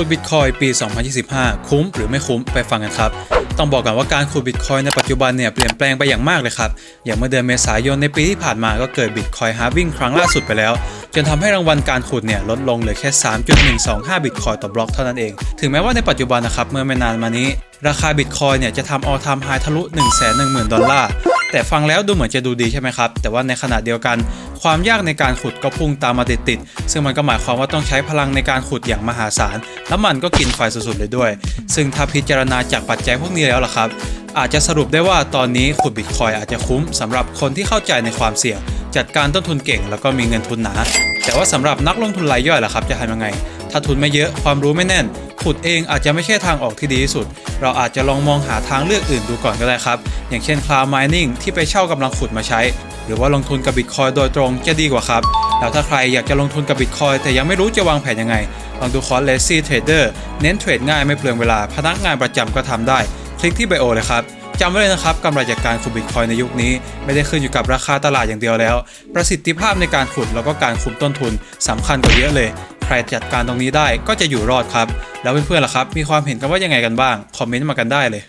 ขุดบิตคอยปี 2025 คุ้มหรือไม่คุ้มไปฟังกันครับ ต้องบอกก่อนว่าการขุดบิตคอยในปัจจุบันเนี่ยเปลี่ยนแปลงไปอย่างมากเลยครับ อย่างเมื่อเดือนเมษายนในปีที่ผ่านมาก็เกิดบิตคอยฮาร์วิ่งครั้งล่าสุดไปแล้ว จนทำให้รางวัลการขุดเนี่ยลดลงเหลือแค่ 3.125 บิตคอยต่อบล็อกเท่านั้นเอง ถึงแม้ว่าในปัจจุบันนะครับเมื่อไม่นานมานี้ ราคาบิตคอยเนี่ยจะทำออทามไฮทะลุ 110,000 ดอลลาร์แต่ฟังแล้วดูเหมือนจะดูดีใช่ไหมครับ แต่ว่าในขณะเดียวกัน ความยากในการขุดก็พุ่งตามมาติดๆซึ่งมันก็หมายความว่าต้องใช้พลังในการขุดอย่างมหาศาล แล้วมันก็กินไฟสุดๆเลยด้วย ซึ่งถ้าพิจารณาจากปัจจัยพวกนี้แล้วล่ะครับ อาจจะสรุปได้ว่าตอนนี้ขุดบิตคอยอาจจะคุ้มสำหรับคนที่เข้าใจในความเสี่ยง จัดการต้นทุนเก่งแล้วก็มีเงินทุนหนา แต่ว่าสำหรับนักลงทุนรายย่อยล่ะครับจะทำยังไง ถ้าทุนไม่เยอะความรู้ไม่แน่น ขุดเองอาจจะไม่ใช่ทางออกที่ดีที่สุด เราอาจจะลองมองหาทางเลือกอื่นดูก่อนก็ได้ครับ อย่างเช่น Cloud Mining ที่ไปเช่ากำลังขุดมาใช้ หรือว่าลงทุนกับ Bitcoin โดยตรงจะดีกว่าครับ แล้วถ้าใครอยากจะลงทุนกับ Bitcoin แต่ยังไม่รู้จะวางแผนยังไง ลองดูคอร์ส Lazy Trader เน้นเทรดง่ายไม่เปลืองเวลา พนักงานประจำก็ทำได้ คลิกที่ไบโอเลยครับจำไว้เลยนะครับกำไรจากการขุดบิตคอยในยุคนี้ ไม่ได้ขึ้นอยู่กับราคาตลาดอย่างเดียวแล้ว ประสิทธิภาพในการขุดแล้วก็การคุมต้นทุนสำคัญกว่าเยอะเลย ใครจัดการตรงนี้ได้ก็จะอยู่รอดครับ แล้วเพื่อนๆล่ะครับ มีความเห็นกันว่ายังไงกันบ้าง คอมเมนต์มากันได้เลย